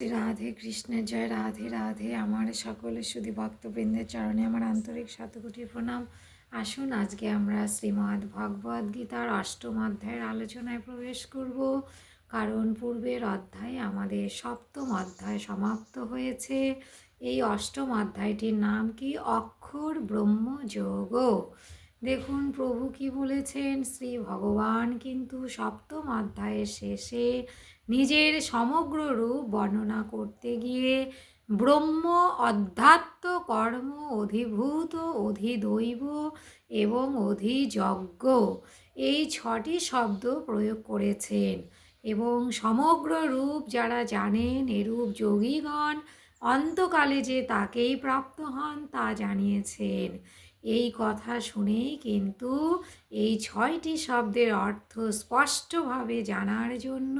রাধে কৃষ্ণের জয় রাধে রাধে। আমার সকলের শুধু ভক্তবৃন্দের চরণে আমার আন্তরিক শতকোটি প্রণাম। আসুন, আজকে আমরা শ্রীমদ্ ভগবদ গীতার অষ্টম অধ্যায়ের আলোচনায় প্রবেশ করব। কারণ পূর্বের অধ্যায়ে আমাদের সপ্তম অধ্যায় সমাপ্ত হয়েছে। এই অষ্টম অধ্যায়টির নাম কি? অক্ষর ব্রহ্মযোগ। দেখুন, প্রভু কি বলেছেন? শ্রী ভগবান কিন্তু সপ্তম অধ্যায়ের শেষে নিজের সমগ্র রূপ বর্ণনা করতে গিয়ে ব্রহ্ম, অধ্যাত্ম, কর্ম, অধিভূত, অধিদৈব এবং অধিযজ্ঞ এই ছটি শব্দ প্রয়োগ করেছেন এবং সমগ্র রূপ যারা জানেন, এরূপ যোগীগণ অন্তকালে যে তাকেই প্রাপ্ত হন তা জানিয়েছেন। এই কথা শুনেই কিন্তু এই ছয়টি শব্দের অর্থ স্পষ্টভাবে জানার জন্য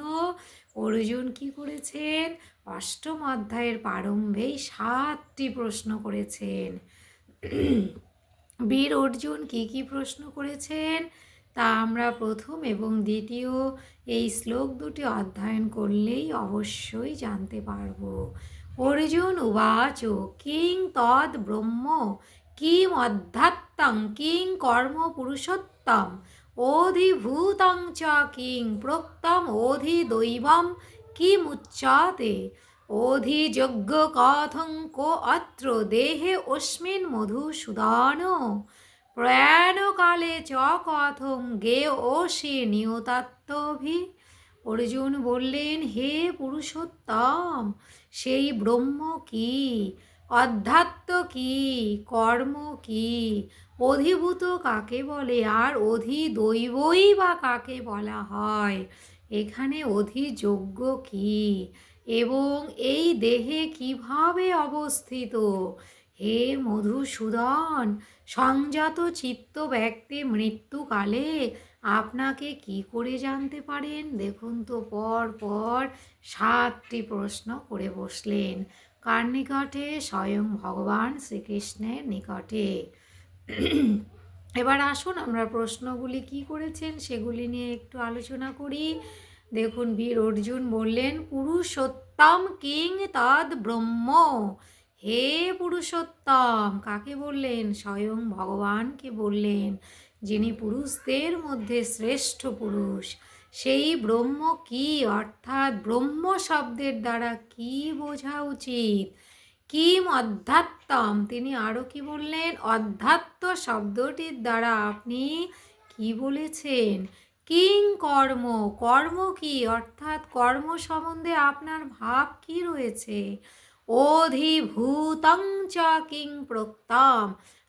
অর্জুন কি করেছেন? অষ্টম অধ্যায়ের প্রারম্ভেই সাতটি প্রশ্ন করেছেন। বীর অর্জুন কি কি প্রশ্ন করেছেন? তা আমরা প্রথম এবং দ্বিতীয় এই শ্লোক দুটি অধ্যয়ন করলেই অবশ্যই জানতে পারব। অর্জুন, উবাচ, কিং, তদ, ব্রহ্ম কিম অধ্যাত্তং কিং কর্ম পুরুষোত্তম অধিভূতং চ কিং প্রোক্তম অধিদৈবম কিমুচ্চাতে অধিযজ্ঞ কথং কো অত্র, দেহে অস্মিন মধুসূদন, প্রয়াণকালে চ কথং গে ওষে নিয়তাত্মভি অর্জুন বললেন, হে পুরুষোত্তম, সেই ব্রহ্ম কি? অধ্যাত্ম কি? কর্ম কি? অধিভূত কাকে বলে? আর অধিদৈবই বা কাকে বলা হয়? এখানে অধিযোগ্য কি? এবং এই দেহে কীভাবে অবস্থিত? হে মধুসূদন, সংযত চিত্ত ব্যক্তি মৃত্যুকালে আপনাকে কি করে জানতে পারেন? দেখুন তো পর পর সাতটি প্রশ্ন করে বসলেন। কার নিকটে? স্বয়ং ভগবান শ্রীকৃষ্ণের নিকটে। এবার আসুন আমরা প্রশ্নগুলি কি করেছেন সেগুলি নিয়ে একটু আলোচনা করি। দেখুন বীর অর্জুন বললেন, পুরুষোত্তম কিং তদ ব্রহ্ম। হে পুরুষোত্তম। কাকে বললেন? স্বয়ং ভগবানকে বললেন, যিনি পুরুষদের মধ্যে শ্রেষ্ঠ পুরুষ। সেই ব্রহ্ম কি? অর্থাৎ ব্রহ্ম শব্দের দ্বারা কি বোঝা উচিত? কিম অধ্যাত্তম? তিনি আরও কি বললেন? অধ্যাত্ম শব্দটির দ্বারা আপনি কি বলেছেন? কিং কর্ম। কর্ম কি? অর্থাৎ কর্ম সম্বন্ধে আপনার ভাব কি রয়েছে? অধিভূতং চ কিং প্রক্তম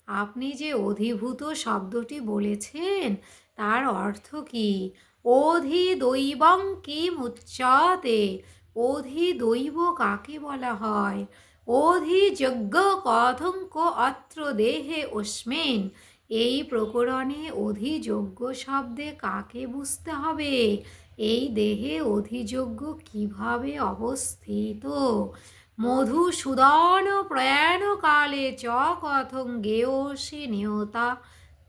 আপনি যে অধিভূত শব্দটি বলেছেন, তার অর্থ কি? অধিদৈবং কিম উচ্চতে অধিদৈব কাকে বলা হয়? অধিযজ্ঞ কথঙ্ক অত্র দেহে অস্মিন এই প্রকরণে অধিযোগ্য শব্দে কাকে বুঝতে হবে? এই দেহে অধিযোগ্য কীভাবে অবস্থিত? মধুসূদন প্রয়াণকালে চ কথং গেয়সি নিয়তা।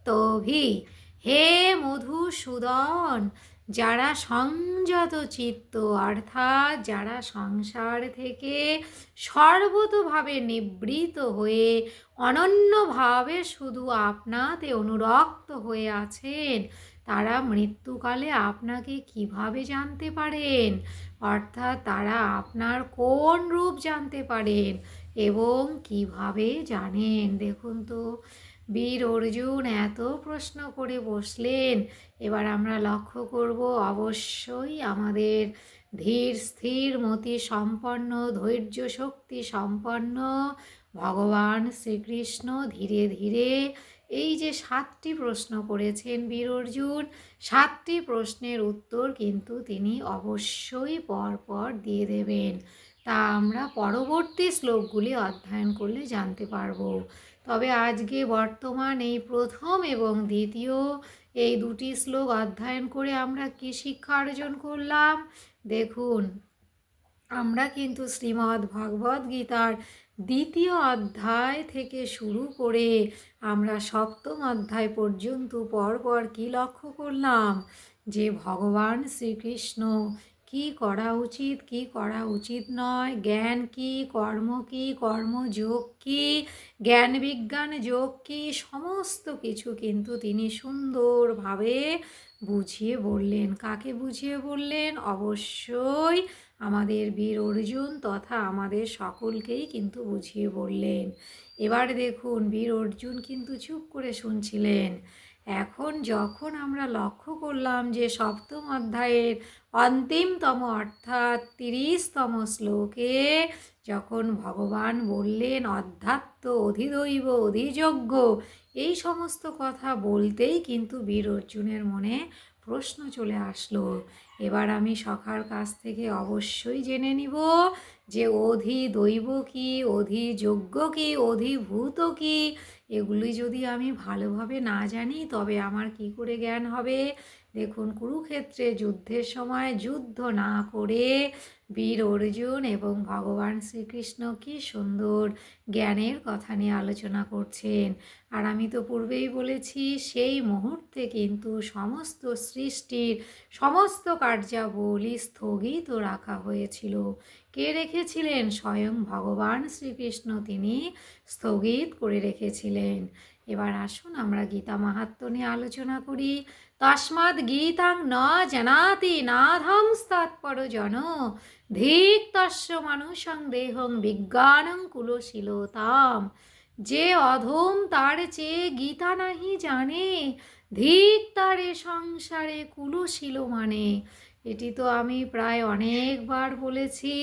তভি হে মধুসূদন, যারা সংযত চিত্ত, অর্থাৎ যারা সংসার থেকে সর্বতভাবে নিবৃত হয়ে অনন্যভাবে শুধু আপনাতে অনুরক্ত হয়ে আছেন, তারা মৃত্যুকালে আপনাকে কীভাবে জানতে পারেন? অর্থাৎ তারা আপনার কোন রূপ জানতে পারেন এবং কীভাবে জানেন? দেখুন তো বীর অর্জুন, এত প্রশ্ন করে বসলেন। এবার আমরা লক্ষ্য করব, অবশ্যই আমাদের ধীর, স্থির, মতি সম্পন্ন, ধৈর্য শক্তি সম্পন্ন ভগবান শ্রীকৃষ্ণ ধীরে ধীরে এই যে সাতটি প্রশ্ন করেছেন বীর অর্জুন, সাতটি প্রশ্নের উত্তর কিন্তু তিনি অবশ্যই পরপর দিয়ে দেবেন। তা আমরা পরবর্তী শ্লোকগুলি অধ্যয়ন করলে জানতে পারব। তবে আজকে বর্তমান এই প্রথম এবং দ্বিতীয় এই দুটি শ্লোক অধ্যয়ন করে আমরা কি শিক্ষা অর্জন করলাম? দেখুন, আমরা কিন্তু শ্রীমদ্ ভগবদ গীতার দ্বিতীয় অধ্যায় থেকে শুরু করে আমরা সপ্তম অধ্যায় পর্যন্ত পরপর কি লক্ষ্য করলাম? যে ভগবান শ্রীকৃষ্ণ কি করা উচিত, কি করা উচিত নয়? জ্ঞান কি, কর্ম কি কর্মযোগ কি? জ্ঞান বিজ্ঞান যোগ কি? সমস্ত কিছু কিন্তু তিনি সুন্দরভাবে বুঝিয়ে বললেন। কাকে বুঝিয়ে বললেন? অবশ্যই আমাদের বীর অর্জুন তথা আমাদের সকলকেই কিন্তু বুঝিয়ে বললেন। এবার দেখুন, বীর অর্জুন কিন্তু চুপ করে শুনছিলেন। এখন যখন আমরা লক্ষ্য করলাম যে সপ্তম অধ্যায়ের অন্তিমতম অর্থাৎ তিরিশতম শ্লোকে যখন ভগবান বললেন, অধ্যাত্ম অধিদৈব, অধিযোগ্য, এই সমস্ত কথা বলতেই কিন্তু বীর অর্জুনের মনে প্রশ্ন চলে আসলো, এবার আমি সখার কাছ থেকে অবশ্যই জেনে নিব যে অধি দৈব কি, অধি যোগ্য কি অধিভূত কি। এগুলি যদি আমি ভালোভাবে না জানি, তবে আমার কি করে জ্ঞান হবে? দেখুন, কুরুক্ষেত্রে যুদ্ধের সময় যুদ্ধ না করে বীর অর্জুন এবং ভগবান শ্রীকৃষ্ণ কি সুন্দর জ্ঞানের কথা নিয়ে আলোচনা করছেন। আর আমি তো পূর্বেই বলেছি, সেই মুহূর্তে কিন্তু সমস্ত সৃষ্টির সমস্ত কার্যাবলী স্থগিত রাখা হয়েছিল। কে রেখেছিলেন? স্বয়ং ভগবান শ্রীকৃষ্ণ তিনি স্থগিত করে রেখেছিলেন। এবার আসুন আমরা গীতা মাহাত্ম নিয়ে আলোচনা করি। তস্মাৎ গীতাং ন জানাতি নাধংস্তাৎপর জন ধিক তস্য মানুষং দেহং বিজ্ঞানং কুলশীলতাম। যে অধম তার চেয়ে গীতা নাহি জানে ধিক তারে সংসারে কুলশীল মানে। এটি তো আমি প্রায় অনেকবার বলেছি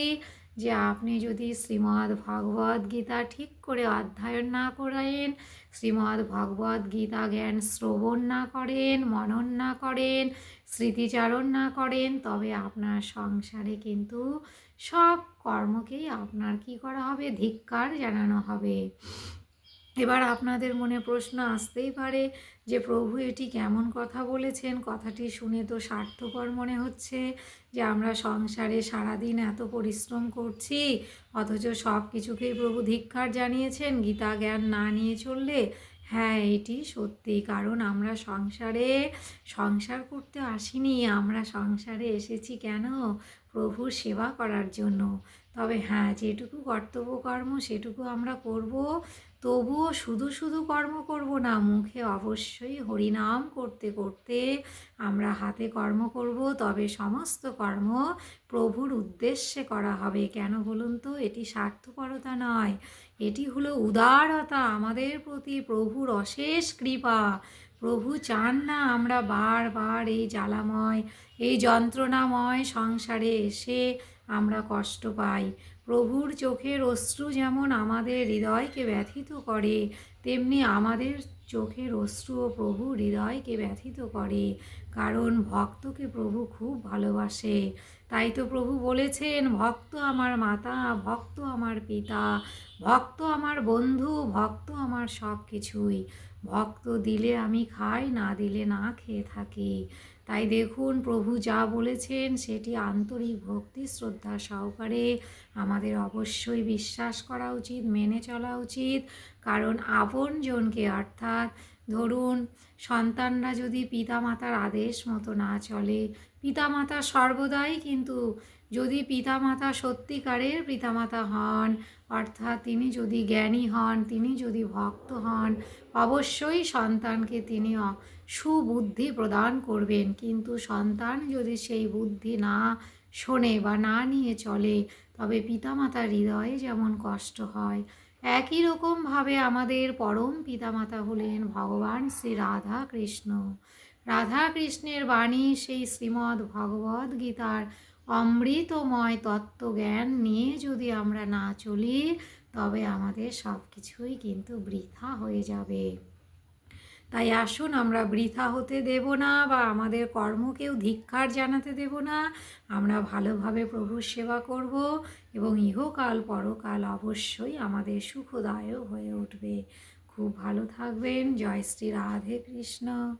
যে আপনি যদি শ্রীমদ্ ভগবদ গীতা ঠিক করে অধ্যয়ন না করেন, শ্রীমদ্ ভগবদ গীতা জ্ঞান শ্রবণ না করেন, মনন না করেন স্মৃতিচারণ না করেন, তবে আপনার সংসারে কিন্তু সব কর্মকেই আপনার কি করা হবে? ধিক্কার জানানো হবে। এবার আপনাদের মনে প্রশ্ন আসতেই পারে যে, প্রভু এটি কেমন কথা বলেছেন? কথাটি শুনে তো স্বার্থপর মনে হচ্ছে যে, আমরা সংসারে সারাদিন এত পরিশ্রম করছি, অথচ সব কিছুকেই প্রভু ধিক্ষার জানিয়েছেন। গীতা জ্ঞান না নিয়ে চললে হ্যাঁ এটি সত্যি। কারণ আমরা সংসারে সংসার করতে আসিনি, আমরা সংসারে এসেছি কেন? প্রভুর সেবা করার জন্য। তবে হ্যাঁ যেটুকু কর্তব্য কর্ম সেটুকু আমরা করব। তবুও শুধু শুধু কর্ম করব না, মুখে অবশ্যই হরিনাম করতে করতে আমরা হাতে কর্ম করব। তবে সমস্ত কর্ম প্রভুর উদ্দেশ্যে করা হবে। কেন বলুন তো? এটি স্বার্থপরতা নয়। এটি হলো উদারতা আমাদের প্রতি, প্রভুর অশেষ কৃপা। প্রভু চান না আমরা বারবার এই জ্বালাময়, এই যন্ত্রণাময় সংসারে এসে আমরা কষ্ট পাই। প্রভুর চোখের অশ্রু যেমন আমাদের হৃদয়কে ব্যথিত করে, তেমনি আমাদের চোখের অশ্রুও প্রভু হৃদয়কে ব্যথিত করে। কারণ ভক্তকে প্রভু খুব ভালোবাসে। তাই তো প্রভু বলেছেন, ভক্ত আমার মাতা, ভক্ত আমার পিতা, ভক্ত আমার বন্ধু, ভক্ত আমার সব কিছুই ভক্ত দিলে আমি খাই, না দিলে না খেয়ে থাকি। তাই দেখুন, প্রভু যা বলেছেন সেটি আন্তরিক ভক্তি শ্রদ্ধা সহকারে আমাদের অবশ্যই বিশ্বাস করা উচিত, মেনে চলা উচিত। কারণ আপনজনকে অর্থাৎ ধরুন, সন্তানরা যদি পিতামাতার আদেশ মতো না চলে, পিতামাতা সর্বদাই কিন্তু যদি পিতামাতা সত্যিকারের পিতামাতা হন, অর্থাৎ তিনি যদি জ্ঞানী হন, তিনি যদি ভক্ত হন, অবশ্যই সন্তানকে তিনি সুবুদ্ধি প্রদান করবেন। কিন্তু সন্তান যদি সেই বুদ্ধি না শোনে বা না নিয়ে চলে, তবে পিতামাতার হৃদয়ে যেমন কষ্ট হয়, একই রকমভাবে আমাদের পরম পিতামাতা হলেন ভগবান শ্রী রাধা কৃষ্ণ রাধা কৃষ্ণের বাণী সেই শ্রীমদ্ ভগবদ গীতার অমৃতময় তত্ত্বজ্ঞান নিয়ে যদি আমরা না চলি, তবে আমাদের সব কিছুই কিন্তু বৃথা হয়ে যাবে। তাই আসুন আমরা বৃথা হতে দেব না বা আমাদের কর্মকেও ধিক্ষার জানাতে দেব না। আমরা ভালোভাবে প্রভুর সেবা করব এবং ইহকাল পরকাল অবশ্যই আমাদের সুখদায়ক হয়ে উঠবে। খুব ভালো থাকবেন। জয় শ্রী রাধে কৃষ্ণ।